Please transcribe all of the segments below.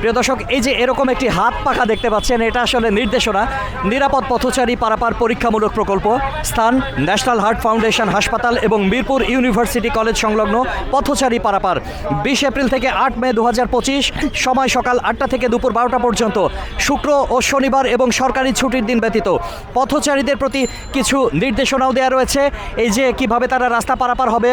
প্রিয় দর্শক, এই যে এরকম একটি হাত পাখা দেখতে পাচ্ছেন, এটা আসলে নির্দেশনা। নিরাপদ পথচারী পারাপার পরীক্ষামূলক প্রকল্প, স্থান, ন্যাশনাল হার্ট ফাউন্ডেশন হাসপাতাল এবং মিরপুর ইউনিভার্সিটি কলেজ সংলগ্ন পথচারী পারাপার। বিশ এপ্রিল থেকে আট মে দু হাজার পঁচিশ, সময় সকাল আটটা থেকে দুপুর বারোটা পর্যন্ত, শুক্র ও শনিবার এবং সরকারি ছুটির দিন ব্যতীত। পথচারীদের প্রতি কিছু নির্দেশনাও দেওয়া রয়েছে, এই যে কীভাবে তারা রাস্তা পারাপার হবে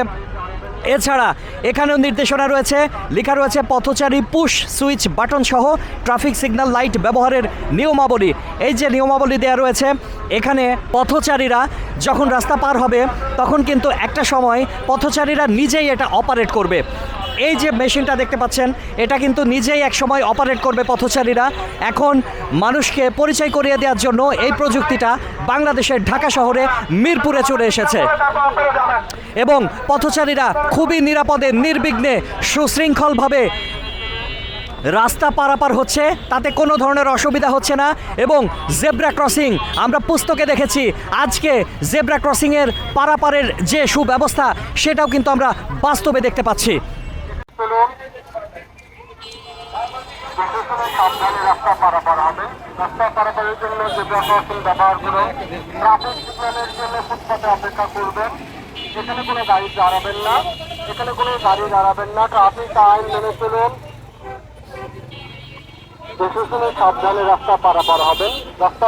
এছাড়া এখানেও নির্দেশনা রয়েছে, লেখা রয়েছে পথচারী পুশ, সুইচ, বাটন সহ ট্রাফিক সিগন্যাল, লাইট ব্যবহারের নিয়মাবলী। এই যে নিয়মাবলী দেওয়া রয়েছে, এখানে পথচারীরা যখন রাস্তা পার হবে, তখন কিন্তু একটা সময় পথচারীরা নিজেই এটা অপারেট করবে। এই যে মেশিনটা দেখতে পাচ্ছেন, এটা কিন্তু নিজেই এক সময় অপারেট করবে পথচারীরা। এখন মানুষকে পরিচয় করিয়ে দেওয়ার জন্য এই প্রযুক্তিটা বাংলাদেশের ঢাকা শহরে মিরপুরে চলে এসেছে। এবং পথচারীরা খুবই নিরাপদে, নির্বিঘ্নে, সুশৃঙ্খলভাবে রাস্তা পারাপার হচ্ছে, তাতে কোনো ধরনের অসুবিধা হচ্ছে না। এবং জেব্রা ক্রসিং, আমরা পুস্তকে দেখেছি, আজকে জেব্রা ক্রসিংয়ের পারাপারের যে সুব্যবস্থা, সেটাও কিন্তু আমরা বাস্তবে দেখতে পাচ্ছি চলুন বিশেষ করে সাবধানে রাস্তা পারাপার হবে। রাস্তা পারাপারের জন্য যে ক্রসিং ব্যবহার করে ট্রাফিক সিগন্যালের জন্য ফুটপাতে অপেক্ষা করবেন। এখানে কোনো গাড়ি দাঁড়াবেন না। এখানে কোনো গাড়ি দাঁড়াবেন না। ট্রাফিক আইন মেনে চলুন। প্রশাসনের সাবধানে রাস্তা পারাপার হবে। রাস্তা